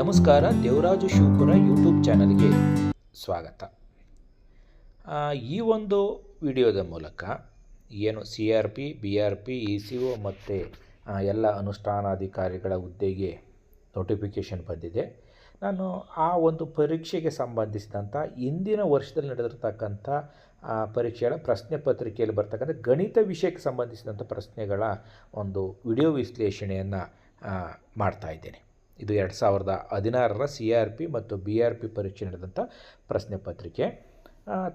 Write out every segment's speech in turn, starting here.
ನಮಸ್ಕಾರ, ದೇವರಾಜು ಶಿವಪುರ ಯೂಟ್ಯೂಬ್ ಚಾನಲ್ಗೆ ಸ್ವಾಗತ. ಈ ಒಂದು ವಿಡಿಯೋದ ಮೂಲಕ ಏನು C R P, B R P, E C O ಮತ್ತು ಎಲ್ಲ ಅನುಷ್ಠಾನಾಧಿಕಾರಿಗಳ ಹುದ್ದೆಗೆ ನೋಟಿಫಿಕೇಷನ್ ಬಂದಿದೆ. ನಾನು ಆ ಒಂದು ಪರೀಕ್ಷೆಗೆ ಸಂಬಂಧಿಸಿದಂಥ ಇಂದಿನ ವರ್ಷದಲ್ಲಿ ನಡೆದಿರ್ತಕ್ಕಂಥ ಪರೀಕ್ಷೆಗಳ ಪ್ರಶ್ನೆ ಪತ್ರಿಕೆಯಲ್ಲಿ ಬರ್ತಕ್ಕಂಥ ಗಣಿತ ವಿಷಯಕ್ಕೆ ಸಂಬಂಧಿಸಿದಂಥ ಪ್ರಶ್ನೆಗಳ ಒಂದು ವಿಡಿಯೋ ವಿಶ್ಲೇಷಣೆಯನ್ನು ಮಾಡ್ತಾ ಇದ್ದೇನೆ. ಇದು ಎರಡು ಸಾವಿರದ ಹದಿನಾರರ ಸಿ ಆರ್ ಪಿ ಮತ್ತು ಬಿ ಆರ್ ಪಿ ಪರೀಕ್ಷೆ ನಡೆದಂಥ ಪ್ರಶ್ನೆ ಪತ್ರಿಕೆ.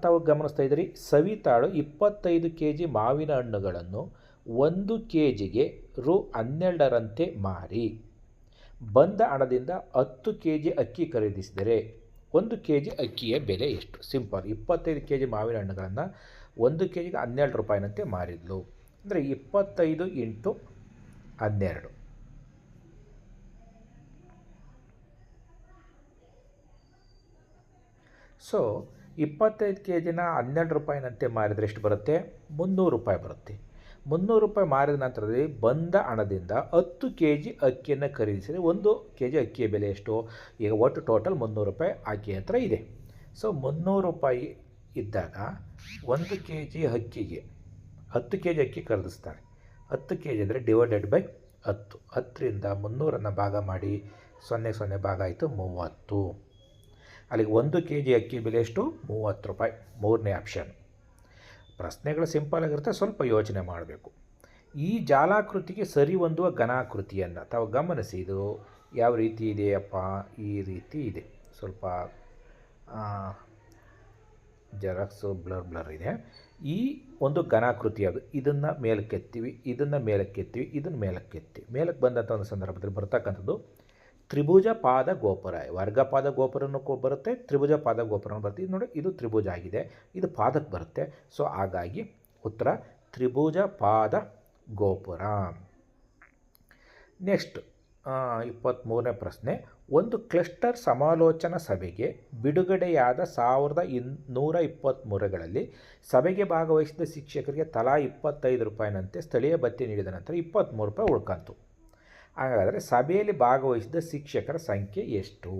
ತಾವು ಗಮನಿಸ್ತಾ ಇದ್ದೀರಿ, ಸವಿತಾಳು ಇಪ್ಪತ್ತೈದು ಕೆ ಜಿ ಮಾವಿನ ಹಣ್ಣುಗಳನ್ನು ಒಂದು ಕೆ ಜಿಗೆ ರು ಹನ್ನೆರಡರಂತೆ ಮಾರಿ. ಬಂದ ಹಣದಿಂದ ಹತ್ತು ಕೆ ಜಿ ಅಕ್ಕಿ ಖರೀದಿಸಿದರೆ ಒಂದು ಕೆ ಜಿ ಅಕ್ಕಿಯ ಬೆಲೆ ಎಷ್ಟು? ಸಿಂಪಲ್, ಇಪ್ಪತ್ತೈದು ಕೆ ಜಿ ಮಾವಿನ ಹಣ್ಣುಗಳನ್ನು ಒಂದು ಕೆ ಜಿಗೆ ಹನ್ನೆರಡು ರೂಪಾಯಿನಂತೆ ಮಾರಿದ್ಲು. ಅಂದರೆ ಇಪ್ಪತ್ತೈದು ಇಂಟು ಹನ್ನೆರಡು. ಸೊ ಇಪ್ಪತ್ತೈದು ಕೆ ಜಿನ ಹನ್ನೆರಡು ರೂಪಾಯಿನಂತೆ ಮಾರಿದರೆ ಎಷ್ಟು ಬರುತ್ತೆ? ಮುನ್ನೂರು ರೂಪಾಯಿ ಬರುತ್ತೆ. ಮುನ್ನೂರು ರೂಪಾಯಿ ಮಾರಿದ ನಂತರದಲ್ಲಿ ಬಂದ ಹಣದಿಂದ ಹತ್ತು ಕೆ ಜಿ ಅಕ್ಕಿಯನ್ನು ಖರೀದಿಸಿದರೆ ಒಂದು ಕೆ ಜಿ ಅಕ್ಕಿಯ ಬೆಲೆ ಎಷ್ಟು? ಈಗ ಒಟ್ಟು ಟೋಟಲ್ ಮುನ್ನೂರು ರೂಪಾಯಿ ಅಕ್ಕಿ ಹತ್ರ ಇದೆ. ಸೊ ಮುನ್ನೂರು ರೂಪಾಯಿ ಇದ್ದಾಗ ಒಂದು ಕೆ ಜಿ ಅಕ್ಕಿಗೆ ಹತ್ತು ಕೆ ಜಿ ಅಕ್ಕಿ ಖರೀದಿಸ್ತಾರೆ. ಹತ್ತು ಕೆ ಜಿ ಅಂದರೆ ಡಿವೈಡೆಡ್ ಬೈ ಹತ್ತು. ಹತ್ತರಿಂದ ಮುನ್ನೂರನ್ನು ಭಾಗ ಮಾಡಿ ಸೊನ್ನೆ ಸೊನ್ನೆ ಭಾಗ ಆಯಿತು ಮೂವತ್ತು. ಅಲ್ಲಿಗೆ ಒಂದು ಕೆ ಜಿ ಅಕ್ಕಿ ಬೆಲೆ ಎಷ್ಟು? ಮೂವತ್ತು ರೂಪಾಯಿ. ಮೂರನೇ ಆಪ್ಷನ್ ಪ್ರಶ್ನೆಗಳು ಸಿಂಪಲ್ ಆಗಿರುತ್ತೆ, ಸ್ವಲ್ಪ ಯೋಚನೆ ಮಾಡಬೇಕು. ಈ ಜಾಲಾಕೃತಿಗೆ ಸರಿ ಹೊಂದುವ ಘನಾಕೃತಿಯನ್ನು ತಾವು ಗಮನಿಸಿ, ಇದು ಯಾವ ರೀತಿ ಇದೆಯಪ್ಪ? ಈ ರೀತಿ ಇದೆ. ಸ್ವಲ್ಪ ಜೆರಾಕ್ಸು ಬ್ಲರ್ ಬ್ಲರ್ ಇದೆ. ಈ ಒಂದು ಘನಾಕೃತಿ ಅದು. ಇದನ್ನು ಮೇಲಕ್ಕೆತ್ತೀವಿ ಇದನ್ನು ಮೇಲಕ್ಕೆತ್ತೀವಿ ಇದನ್ನು ಮೇಲಕ್ಕೆತ್ತೀವಿ. ಮೇಲಕ್ಕೆ ಬಂದಂಥ ಒಂದು ಸಂದರ್ಭದಲ್ಲಿ ಬರ್ತಕ್ಕಂಥದ್ದು ತ್ರಿಭುಜ ಪಾದ ಗೋಪುರ. ವರ್ಗಪಾದ ಗೋಪುರನೂ ಬರುತ್ತೆ, ತ್ರಿಭುಜ ಪಾದ ಗೋಪುರ ಬರುತ್ತೆ. ಇದು ನೋಡಿ, ಇದು ತ್ರಿಭುಜ ಆಗಿದೆ. ಇದು ಪಾದಕ್ಕೆ ಬರುತ್ತೆ. ಸೊ ಹಾಗಾಗಿ ಉತ್ತರ, ತ್ರಿಭುಜ ಪಾದ ಗೋಪುರ. ನೆಕ್ಸ್ಟ್ ಇಪ್ಪತ್ತ್ಮೂರನೇ ಪ್ರಶ್ನೆ. ಒಂದು ಕ್ಲಸ್ಟರ್ ಸಮಾಲೋಚನಾ ಸಭೆಗೆ ಬಿಡುಗಡೆಯಾದ ಸಾವಿರದ ಇನ್ನೂರ ಇಪ್ಪತ್ತ್ಮೂರಗಳಲ್ಲಿ ಸಭೆಗೆ ಭಾಗವಹಿಸಿದ ಶಿಕ್ಷಕರಿಗೆ ತಲಾ ಇಪ್ಪತ್ತೈದು ರೂಪಾಯಿನಂತೆ ಸ್ಥಳೀಯ ಭತ್ಯೆ ನೀಡಿದ ನಂತರ ಇಪ್ಪತ್ತ್ಮೂರು ರೂಪಾಯಿ ಉಳ್ಕಂತು. ಹಾಗಾದರೆ ಸಭೆಯಲ್ಲಿ ಭಾಗವಹಿಸಿದ ಶಿಕ್ಷಕರ ಸಂಖ್ಯೆ ಎಷ್ಟು?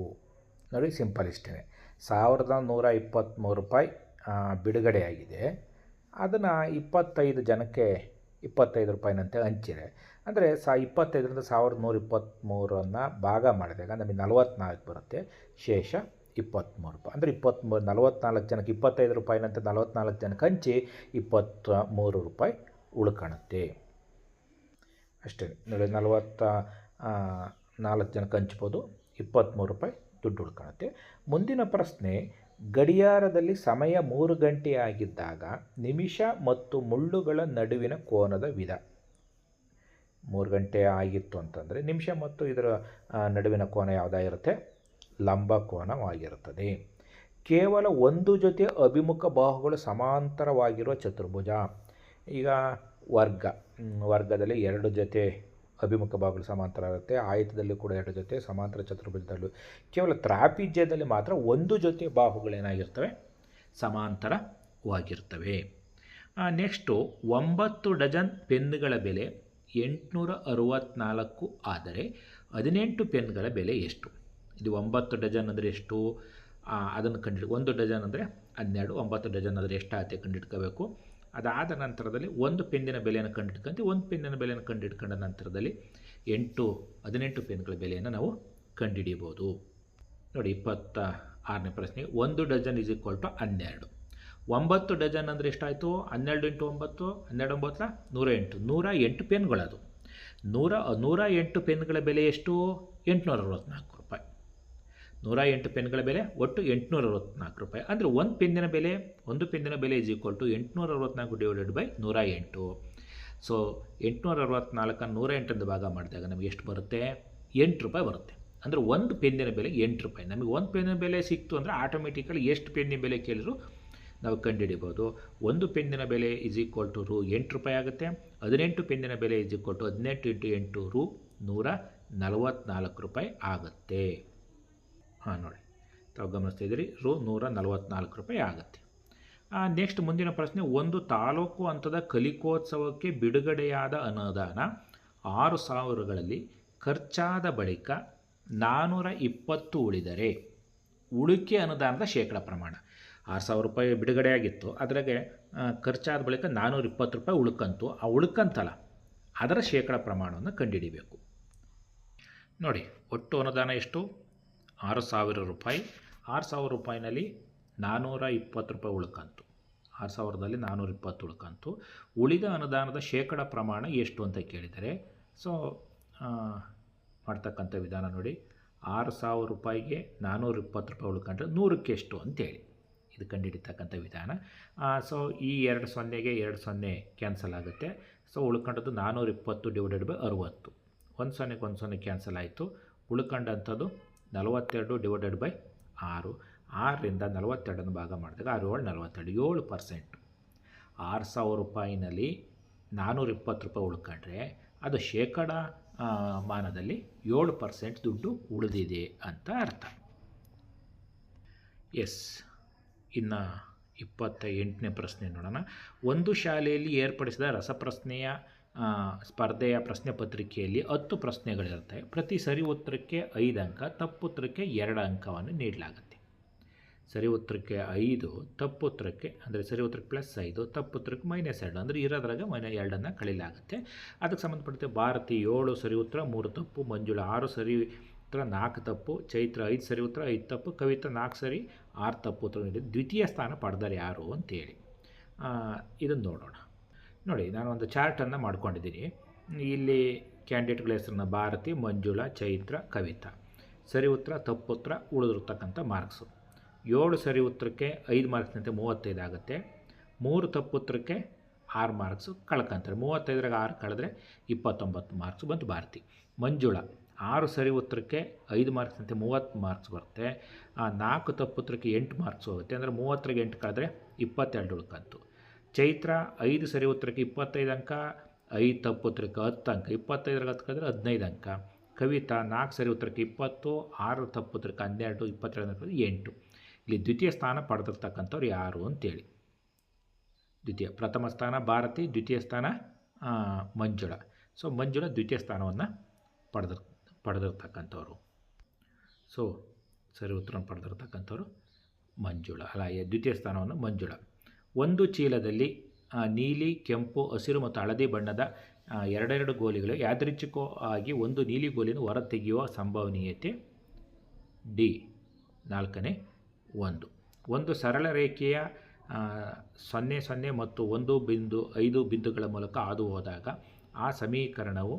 ನೋಡಿ, ಸಿಂಪಲ್ ಇಷ್ಟೇ ಸಾವಿರದ ನೂರ ಇಪ್ಪತ್ತ್ಮೂರು ರೂಪಾಯಿ ಬಿಡುಗಡೆಯಾಗಿದೆ. ಅದನ್ನು ಇಪ್ಪತ್ತೈದು ಜನಕ್ಕೆ ಇಪ್ಪತ್ತೈದು ರೂಪಾಯಿನಂತೆ ಹಂಚಿದೆ. ಅಂದರೆ ಸಾ, ಇಪ್ಪತ್ತೈದರಿಂದ ಸಾವಿರದ ನೂರ ಇಪ್ಪತ್ತ್ಮೂರನ್ನು ಭಾಗ ಮಾಡಿದಾಗ ನಮಗೆ ನಲವತ್ತ್ನಾಲ್ಕು ಬರುತ್ತೆ. ಶೇಷ ಇಪ್ಪತ್ತ್ಮೂರು ರೂಪಾಯಿ. ಅಂದರೆ ಇಪ್ಪತ್ತ್ಮೂರು ನಲವತ್ನಾಲ್ಕು ಜನಕ್ಕೆ ಇಪ್ಪತ್ತೈದು ರೂಪಾಯಿನಂತೆ ನಲವತ್ನಾಲ್ಕು ಜನಕ್ಕೆ ಹಂಚಿ ಇಪ್ಪತ್ತ ಮೂರು ರೂಪಾಯಿ ಉಳ್ಕೊಳುತ್ತೆ ಅಷ್ಟೇ. ನೋಡಿ, ನಲವತ್ತ ನಾಲ್ಕು ಜನಕ್ಕೆ ಹಂಚ್ಬೋದು. ಇಪ್ಪತ್ತ್ಮೂರು ರೂಪಾಯಿ ದುಡ್ಡು ಉಳ್ಕೊಳುತ್ತೆ ಮುಂದಿನ ಪ್ರಶ್ನೆ, ಗಡಿಯಾರದಲ್ಲಿ ಸಮಯ ಮೂರು ಗಂಟೆ ಆಗಿದ್ದಾಗ ನಿಮಿಷ ಮತ್ತು ಮುಳ್ಳುಗಳ ನಡುವಿನ ಕೋನದ ವಿಧ. ಮೂರು ಗಂಟೆ ಆಗಿತ್ತು ಅಂತಂದರೆ ನಿಮಿಷ ಮತ್ತು ಇದರ ನಡುವಿನ ಕೋನ ಯಾವುದಾಗಿರುತ್ತೆ ಲಂಬ ಕೋನವಾಗಿರುತ್ತದೆ. ಕೇವಲ ಒಂದು ಜೊತೆ ಅಭಿಮುಖ ಬಾಹುಗಳು ಸಮಾಂತರವಾಗಿರುವ ಚತುರ್ಭುಜ. ಈಗ ವರ್ಗ. ವರ್ಗದಲ್ಲಿ ಎರಡು ಜೊತೆ ಅಭಿಮುಖ ಬಾಹುಗಳು ಸಮಾಂತರ ಇರುತ್ತೆ ಆಯತದಲ್ಲಿ ಕೂಡ ಎರಡು ಜೊತೆ ಸಮಾಂತರ ಚತುರ್ಭುಜದಲ್ಲೂ. ಕೇವಲ ತ್ರಾಪಿಜ್ಯದಲ್ಲಿ ಮಾತ್ರ ಒಂದು ಜೊತೆ ಬಾಹುಗಳೇನಾಗಿರ್ತವೆ? ಸಮಾಂತರವಾಗಿರ್ತವೆ. ನೆಕ್ಸ್ಟು ಒಂಬತ್ತು ಡಜನ್ ಪೆನ್ಗಳ ಬೆಲೆ ಎಂಟುನೂರ ಅರುವತ್ನಾಲ್ಕು ಆದರೆ ಹದಿನೆಂಟು ಪೆನ್ಗಳ ಬೆಲೆ ಎಷ್ಟು? ಇದು ಒಂಬತ್ತು ಡಜನ್ ಅಂದರೆ ಎಷ್ಟು? ಅದನ್ನು ಕಂಡು ಒಂದು ಡಜನ್ ಅಂದರೆ ಹನ್ನೆರಡು, ಒಂಬತ್ತು ಡಜನ್ ಅಂದರೆ ಎಷ್ಟಾಗುತ್ತೆ ಕಂಡಿಡ್ಕೋಬೇಕು ಅದಾದ ನಂತರದಲ್ಲಿ ಒಂದು ಪೆನ್ನಿನ ಬೆಲೆಯನ್ನು ಕಂಡಿಡ್ಕೊಂತೀವಿ ಒಂದು ಪೆನ್ನಿನ ಬೆಲೆಯನ್ನು ಕಂಡಿಡ್ಕೊಂಡ ನಂತರದಲ್ಲಿ ಎಂಟು, ಹದಿನೆಂಟು ಪೆನ್ಗಳ ಬೆಲೆಯನ್ನು ನಾವು ಕಂಡುಹಿಡಿಯಬಹುದು ನೋಡಿ, ಇಪ್ಪತ್ತ ಆರನೇ ಪ್ರಶ್ನೆ, ಒಂದು ಡಜನ್ ಇಸ್ ಈಕ್ವಲ್ ಟು ಹನ್ನೆರಡು. ಒಂಬತ್ತು ಡಜನ್ ಅಂದರೆ ಎಷ್ಟಾಯಿತು? ಹನ್ನೆರಡು ಇಂಟು ಒಂಬತ್ತು, ಹನ್ನೆರಡು ಒಂಬತ್ತರ ನೂರ ಎಂಟು. ನೂರ ಎಂಟು ಪೆನ್ಗಳದು. ನೂರ ನೂರ ಎಂಟು ಪೆನ್ಗಳ ಬೆಲೆ ಎಷ್ಟು? ಎಂಟುನೂರ ಅರವತ್ತ್ನಾಲ್ಕು. ನೂರ ಎಂಟು ಪೆನ್ಗಳ ಬೆಲೆ, ಒಟ್ಟು ಎಂಟುನೂರ ಅರವತ್ನಾಲ್ಕು ರೂಪಾಯಿ. ಅಂದರೆ ಒಂದು ಪೆನ್ನಿನ ಬೆಲೆ, ಒಂದು ಪೆನ್ನಿನ ಬೆಲೆ ಇಸ್ ಈಕ್ವಲ್ ಟು ಎಂಟುನೂರ ಅರವತ್ನಾಲ್ಕು ಡಿವೈಡೆಡ್ ಬೈ ನೂರ ಎಂಟು ಸೊ ಎಂಟುನೂರ ಅರವತ್ನಾಲ್ಕನ್ನು ನೂರ ಎಂಟರಿಂದ ಭಾಗ ಮಾಡಿದಾಗ ನಮಗೆ ಎಷ್ಟು ಬರುತ್ತೆ? ಎಂಟು ರೂಪಾಯಿ ಬರುತ್ತೆ. ಅಂದರೆ ಒಂದು ಪೆನ್ನಿನ ಬೆಲೆ ಎಂಟು ರೂಪಾಯಿ. ನಮಗೆ ಒಂದು ಪೆನ್ನಿನ ಬೆಲೆ ಸಿಕ್ತು ಅಂದರೆ ಆಟೋಮೆಟಿಕಲಿ ಎಷ್ಟು ಪೆನ್ನಿನ ಬೆಲೆ ಕೇಳಿದ್ರು ನಾವು ಕಂಡುಹಿಡಿಬೋದು. ಒಂದು ಪೆನ್ನಿನ ಬೆಲೆ ಇಸ್ ಈಕ್ವಲ್ ಟು ರು ಎಂಟು ರೂಪಾಯಿ ಆಗುತ್ತೆ. ಹದಿನೆಂಟು ಪೆನ್ನಿನ ಬೆಲೆ ಇಸ್ ಈಕ್ವಲ್ ಟು ಹದಿನೆಂಟು ಇಂಟು ಎಂಟು ರು ನೂರ ನಲವತ್ತ್ನಾಲ್ಕು ರೂಪಾಯಿ ಆಗುತ್ತೆ. ಹಾಂ ನೋಡಿ. ತಾವು ಗಮನಿಸ್ತಿದ್ದೀರಿ ರು ನೂರ ನಲವತ್ತ್ನಾಲ್ಕು ರೂಪಾಯಿ ಆಗುತ್ತೆ. ನೆಕ್ಸ್ಟ್ ಮುಂದಿನ ಪ್ರಶ್ನೆ ಒಂದು ತಾಲೂಕು ಹಂತದ ಕಲಿಕೋತ್ಸವಕ್ಕೆ ಬಿಡುಗಡೆಯಾದ ಅನುದಾನ ಆರು ಸಾವಿರಗಳಲ್ಲಿ ಖರ್ಚಾದ ಬಳಿಕ ನಾನ್ನೂರ ಇಪ್ಪತ್ತು ಉಳಿದರೆ ಉಳಿಕೆ ಅನುದಾನದ ಶೇಕಡ ಪ್ರಮಾಣ. ಆರು ಸಾವಿರ ರೂಪಾಯಿ ಬಿಡುಗಡೆಯಾಗಿತ್ತು ಅದ್ರಾಗೆ ಆ, ಖರ್ಚಾದ ಬಳಿಕ ನಾನ್ನೂರ ಇಪ್ಪತ್ತು ರೂಪಾಯಿ ಉಳ್ಕಂತು. ಆ ಉಳ್ಕಂತಲ್ಲ ಅದರ ಶೇಕಡ ಪ್ರಮಾಣವನ್ನು ಕಂಡುಹಿಡಿಬೇಕು. ನೋಡಿ ಒಟ್ಟು ಅನುದಾನ ಎಷ್ಟು? ಆರು ಸಾವಿರ ರೂಪಾಯಿ. ಆರು ಸಾವಿರ ರೂಪಾಯಿನಲ್ಲಿ ನಾನ್ನೂರ ಇಪ್ಪತ್ತು ರೂಪಾಯಿ ಉಳ್ಕಂತು. ಆರು ಸಾವಿರದಲ್ಲಿ ನಾನ್ನೂರ ಇಪ್ಪತ್ತು ಉಳ್ಕಂತು. ಉಳಿದ ಅನುದಾನದ ಶೇಕಡ ಪ್ರಮಾಣ ಎಷ್ಟು ಅಂತ ಕೇಳಿದರೆ, ಸೊ ಮಾಡ್ತಕ್ಕಂಥ ವಿಧಾನ ನೋಡಿ. ಆರು ಸಾವಿರ ರೂಪಾಯಿಗೆ ನಾನ್ನೂರ ಇಪ್ಪತ್ತು ರೂಪಾಯಿ ಉಳ್ಕೊಂಡ್ರೆ ನೂರಕ್ಕೆ ಎಷ್ಟು ಅಂತೇಳಿ. ಇದು ಕಂಡುಹಿಡಿತಕ್ಕಂಥ ವಿಧಾನ. ಸೊ, ಈ ಎರಡು ಸೊನ್ನೆಗೆ ಎರಡು ಸೊನ್ನೆ ಕ್ಯಾನ್ಸಲ್ ಆಗುತ್ತೆ. ಸೊ, ಉಳ್ಕೊಂಡದ್ದು ನಾನ್ನೂರ ಇಪ್ಪತ್ತು ಡಿವೈಡೆಡ್ ಬೈ ಅರುವತ್ತು. ಒಂದು ಸೊನ್ನೆಗೆ ಒಂದು ಸೊನ್ನೆ ಕ್ಯಾನ್ಸಲ್ ಆಯಿತು. ಉಳ್ಕೊಂಡಂಥದ್ದು ನಲವತ್ತೆರಡು ಡಿವೈಡೆಡ್ ಬೈ ಆರು. ಆರರಿಂದ ನಲವತ್ತೆರಡನ್ನು ಭಾಗ ಮಾಡಿದಾಗ ಆರು ಏಳು ನಲವತ್ತೆರಡು, ಏಳು ಪರ್ಸೆಂಟ್ ಆರು ಸಾವಿರ ರೂಪಾಯಿನಲ್ಲಿ ನಾನ್ನೂರ ಇಪ್ಪತ್ತು ರೂಪಾಯಿ ಉಳ್ಕೊಂಡ್ರೆ ಅದು ಶೇಕಡ ಮಾನದಲ್ಲಿ ಏಳು ಪರ್ಸೆಂಟ್ ದುಡ್ಡು ಉಳಿದಿದೆ ಅಂತ ಅರ್ಥ. ಎಸ್, ಇನ್ನು ಇಪ್ಪತ್ತ ಎಂಟನೇ ಪ್ರಶ್ನೆ ನೋಡೋಣ. ಒಂದು ಶಾಲೆಯಲ್ಲಿ ಏರ್ಪಡಿಸಿದ ರಸಪ್ರಶ್ನೆಯ ಸ್ಪರ್ಧೆಯ ಪ್ರಶ್ನೆ ಪತ್ರಿಕೆಯಲ್ಲಿ ಹತ್ತು ಪ್ರಶ್ನೆಗಳಿರುತ್ತೆ. ಪ್ರತಿ ಸರಿ ಉತ್ತರಕ್ಕೆ ಐದು ಅಂಕ, ತಪ್ಪು ಉತ್ತರಕ್ಕೆ ಎರಡು ಅಂಕವನ್ನು ನೀಡಲಾಗುತ್ತೆ. ಸರಿ ಉತ್ತರಕ್ಕೆ ಐದು, ತಪ್ಪು ಉತ್ತರಕ್ಕೆ, ಅಂದರೆ ಸರಿ ಉತ್ತರಕ್ಕೆ ಪ್ಲಸ್ ಐದು, ತಪ್ಪು ಉತ್ತರಕ್ಕೆ ಮೈನಸ್ ಎರಡು, ಅಂದರೆ ಇರೋದ್ರಾಗ ಮೈನ ಎರಡನ್ನು ಕಳೀಲಾಗುತ್ತೆ. ಅದಕ್ಕೆ ಸಂಬಂಧಪಟ್ಟಂತೆ ಭಾರತಿ ಏಳು ಸರಿ ಉತ್ತರ, ಮೂರು ತಪ್ಪು, ಮಂಜುಳ ಆರು ಸರಿ ಉತ್ತರ, ನಾಲ್ಕು ತಪ್ಪು, ಚೈತ್ರ ಐದು ಸರಿ ಉತ್ತರ, ಐದು ತಪ್ಪು ಕವಿತಾ ನಾಲ್ಕು ಸರಿ, ಆರು ತಪ್ಪು ಉತ್ತರ ನೀಡಿದ್ದು ದ್ವಿತೀಯ ಸ್ಥಾನ ಪಡೆದರೆ ಯಾರು ಅಂತೇಳಿ. ಇದನ್ನು ನೋಡೋಣ. ನೋಡಿ ನಾನು ಒಂದು ಚಾರ್ಟನ್ನು ಮಾಡ್ಕೊಂಡಿದ್ದೀನಿ. ಇಲ್ಲಿ ಕ್ಯಾಂಡಿಡೇಟ್ಗಳ ಹೆಸರನ್ನ ಭಾರತಿ, ಮಂಜುಳಾ, ಚೈತ್ರ, ಕವಿತಾ. ಸರಿ ಉತ್ತರ, ತಪ್ಪು ಉತ್ತರ, ಉಳಿದಿರ್ತಕ್ಕಂಥ ಮಾರ್ಕ್ಸು ಏಳು ಸರಿ ಉತ್ತರಕ್ಕೆ ಐದು ಮಾರ್ಕ್ಸ್ನಂತೆ ಮೂವತ್ತೈದು ಆಗುತ್ತೆ. ಮೂರು ತಪ್ಪು ಉತ್ತರಕ್ಕೆ ಆರು ಮಾರ್ಕ್ಸು ಕಳ್ಕಂತಾರೆ ಮೂವತ್ತೈದರಾಗ ಆರು ಕಳೆದ್ರೆ ಇಪ್ಪತ್ತೊಂಬತ್ತು ಮಾರ್ಕ್ಸ್ ಬಂತು ಭಾರತಿ. ಮಂಜುಳಾ, ಆರು ಸರಿ ಉತ್ತರಕ್ಕೆ ಐದು ಮಾರ್ಕ್ಸ್ನಂತೆ ಮೂವತ್ತು ಮಾರ್ಕ್ಸ್ ಬರುತ್ತೆ. ನಾಲ್ಕು ತಪ್ಪು ಉತ್ತರಕ್ಕೆ ಎಂಟು ಮಾರ್ಕ್ಸ್ ಹೋಗುತ್ತೆ. ಅಂದರೆ ಮೂವತ್ತರಿಗೆ ಎಂಟು ಕಳೆದ್ರೆ ಇಪ್ಪತ್ತೆರಡು ಉಳ್ಕಂತು ಚೈತ್ರ ಐದು ಸರಿ ಉತ್ತರಕ್ಕೆ ಇಪ್ಪತ್ತೈದು ಅಂಕ, ಐದು ತಪ್ಪು ಉತ್ತರಕ್ಕೆ ಹತ್ತು ಅಂಕ ಇಪ್ಪತ್ತೈದರ ಹತ್ತು ಕಳೆದ್ರೆ ಹದಿನೈದು ಅಂಕ. ಕವಿತಾ ನಾಲ್ಕು ಸರಿ ಉತ್ತರಕ್ಕೆ ಇಪ್ಪತ್ತು ಆರು ತಪ್ಪು ಉತ್ತರಕ್ಕೆ ಹನ್ನೆರಡು ಇಪ್ಪತ್ತೆರಡು ಎಂಟು. ಇಲ್ಲಿ ದ್ವಿತೀಯ ಸ್ಥಾನ ಪಡೆದಿರ್ತಕ್ಕಂಥವ್ರು ಯಾರು ಅಂತೇಳಿ. ದ್ವಿತೀಯ, ಪ್ರಥಮ ಸ್ಥಾನ ಭಾರತಿ, ದ್ವಿತೀಯ ಸ್ಥಾನ ಮಂಜುಳ. ಸೊ ಮಂಜುಳ ದ್ವಿತೀಯ ಸ್ಥಾನವನ್ನು ಪಡೆದಿರ್, ಪಡೆದಿರ್ತಕ್ಕಂಥವ್ರು. ಸೊ ಸರಿ ಉತ್ತರವನ್ನು ಪಡೆದಿರ್ತಕ್ಕಂಥವ್ರು ಮಂಜುಳ. ಅಲ್ಲ ದ್ವಿತೀಯ ಸ್ಥಾನವನ್ನು ಮಂಜುಳ. ಒಂದು ಚೀಲದಲ್ಲಿ ನೀಲಿ, ಕೆಂಪು, ಹಸಿರು ಮತ್ತು ಹಳದಿ ಬಣ್ಣದ ಎರಡೆರಡು ಗೋಲಿಗಳು ಯಾದೃಚ್ಛಿಕವಾಗಿ ಒಂದು ನೀಲಿ ಗೋಲಿನ ಹೊರತೆಗೆಯುವ ಸಂಭವನೀಯತೆ ಡಿ, ನಾಲ್ಕನೇ ಒಂದು. ಒಂದು ಸರಳ ರೇಖೆಯ ಸೊನ್ನೆ ಸೊನ್ನೆ ಮತ್ತು ಒಂದು ಬಿಂದು ಐದು ಬಿಂದುಗಳ ಮೂಲಕ ಹಾದು ಹೋದಾಗ ಆ ಸಮೀಕರಣವು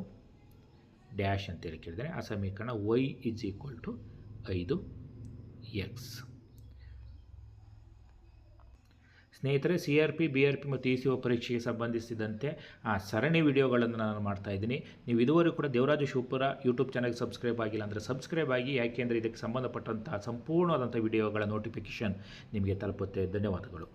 ಡ್ಯಾಶ್ ಅಂತೇಳಿ ಕೇಳಿದರೆ ಆ ಸಮೀಕರಣ ವೈ ಇಸ್ ಈಕ್ವಲ್ ಟು ಐದು ಎಕ್ಸ್ ಸ್ನೇಹಿತರೆ C R P B R P ಮತ್ತು ಇ ಸಿ ಒ ಪರೀಕ್ಷೆಗೆ ಸಂಬಂಧಿಸಿದಂತೆ ಆ ಸರಣಿ ವಿಡಿಯೋಗಳನ್ನು ನಾನು ಮಾಡ್ತಾ ಇದ್ದೀನಿ. ನೀವು ಇದುವರೆಗೂ ಕೂಡ ದೇವರಾಜು ಶಿವಪುರ ಯೂಟ್ಯೂಬ್ ಚಾನಲ್ಗೆ ಸಬ್ಸ್ಕ್ರೈಬ್ ಆಗಿಲ್ಲ ಅಂದರೆ ಸಬ್ಸ್ಕ್ರೈಬ್ ಆಗಿ. ಯಾಕೆಂದರೆ ಇದಕ್ಕೆ ಸಂಬಂಧಪಟ್ಟಂತಹ ಸಂಪೂರ್ಣವಾದಂಥ ವಿಡಿಯೋಗಳ ನೋಟಿಫಿಕೇಷನ್ ನಿಮಗೆ ತಲುಪುತ್ತೆ. ಧನ್ಯವಾದಗಳು.